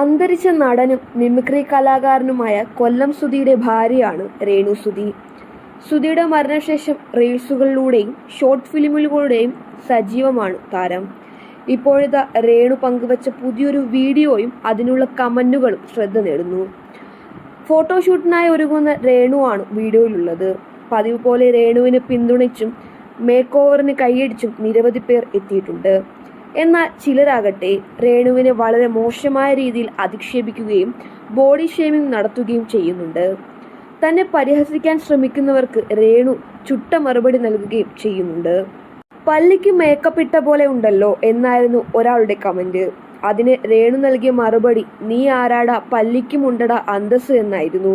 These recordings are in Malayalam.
അന്തരിച്ച നടനും മിമിക്രി കലാകാരനുമായ കൊല്ലം സുധിയുടെ ഭാര്യയാണ് രേണു സുധി. സുധിയുടെ മരണശേഷം റീൽസുകളിലൂടെയും ഷോർട്ട് ഫിലിമുകളിലൂടെയും സജീവമാണ് താരം. ഇപ്പോഴത്തെ രേണു പങ്കുവച്ച പുതിയൊരു വീഡിയോയും അതിനുള്ള കമന്റുകളും ശ്രദ്ധ നേടുന്നു. ഫോട്ടോഷൂട്ടിനായി ഒരുങ്ങുന്ന രേണു രേണുവാണ് വീഡിയോയിലുള്ളത്. പതിവ് പോലെ രേണുവിനെ പിന്തുണച്ചും മേക്ക് ഓവറിന് കൈയടിച്ചും നിരവധി പേർ എത്തിയിട്ടുണ്ട്. എന്നാൽ ചിലരാകട്ടെ രേണുവിനെ വളരെ മോശമായ രീതിയിൽ അധിക്ഷേപിക്കുകയും ബോഡി ഷേമിംഗ് നടത്തുകയും ചെയ്യുന്നുണ്ട്. തന്നെ പരിഹസിക്കാൻ ശ്രമിക്കുന്നവർക്ക് രേണു ചുട്ട മറുപടി നൽകുകയും ചെയ്യുന്നുണ്ട്. പല്ലിക്ക് മേക്കപ്പ് ഇട്ട പോലെ ഉണ്ടല്ലോ എന്നായിരുന്നു ഒരാളുടെ കമന്റ് അതിന് രേണു നൽകിയ മറുപടി നീ ആരാടാ? പല്ലിക്കും ഉണ്ടടാ അന്തസ് എന്നായിരുന്നു.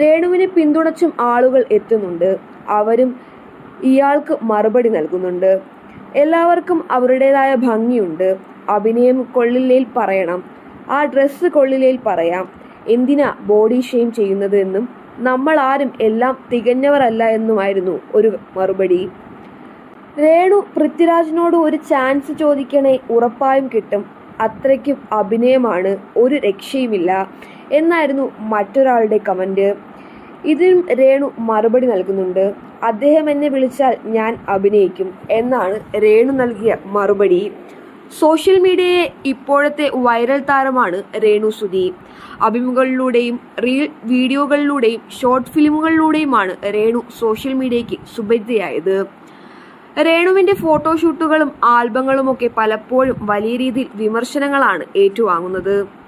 രേണുവിനെ പിന്തുണച്ചും ആളുകൾ എത്തുന്നുണ്ട്. അവരും ഇയാൾക്ക് മറുപടി നൽകുന്നുണ്ട്. എല്ലാവർക്കും അവരുടേതായ ഭംഗിയുണ്ട്. അഭിനയം കൊള്ളില്ലേൽ പറയണം. ആ ഡ്രസ്സ് കൊള്ളില്ലേൽ പറയാം. എന്തിനാ ബോഡി ഷെയിം ചെയ്യുന്നത് എന്നും നമ്മൾ ആരും എല്ലാം തികഞ്ഞവരല്ല എന്നുമായിരുന്നു ഒരു മറുപടി. രേണു പൃഥ്വിരാജിനോട് ഒരു ചാൻസ് ചോദിക്കണേ ഉറപ്പായും കിട്ടും. അത്രയ്ക്കും അഭിനയമാണ് ഒരു രക്ഷയുമില്ല എന്നായിരുന്നു മറ്റൊരാളുടെ കമന്റ്. ഇതിനും രേണു മറുപടി നൽകുന്നുണ്ട്. അദ്ദേഹം എന്നെ വിളിച്ചാൽ ഞാൻ അഭിനയിക്കും എന്നാണ് രേണു നൽകിയ മറുപടി. സോഷ്യൽ മീഡിയയെ ഇപ്പോഴത്തെ വൈറൽ താരമാണ് രേണു സുധി. അഭിമുഖങ്ങളിലൂടെയും റീൽ വീഡിയോകളിലൂടെയും ഷോർട്ട് ഫിലിമുകളിലൂടെയുമാണ് രേണു സോഷ്യൽ മീഡിയയ്ക്ക് സുപരിചിതയായത് രേണുവിന്റെ ഫോട്ടോഷൂട്ടുകളും ആൽബങ്ങളുമൊക്കെ പലപ്പോഴും വലിയ രീതിയിൽ വിമർശനങ്ങളാണ് ഏറ്റുവാങ്ങുന്നത്.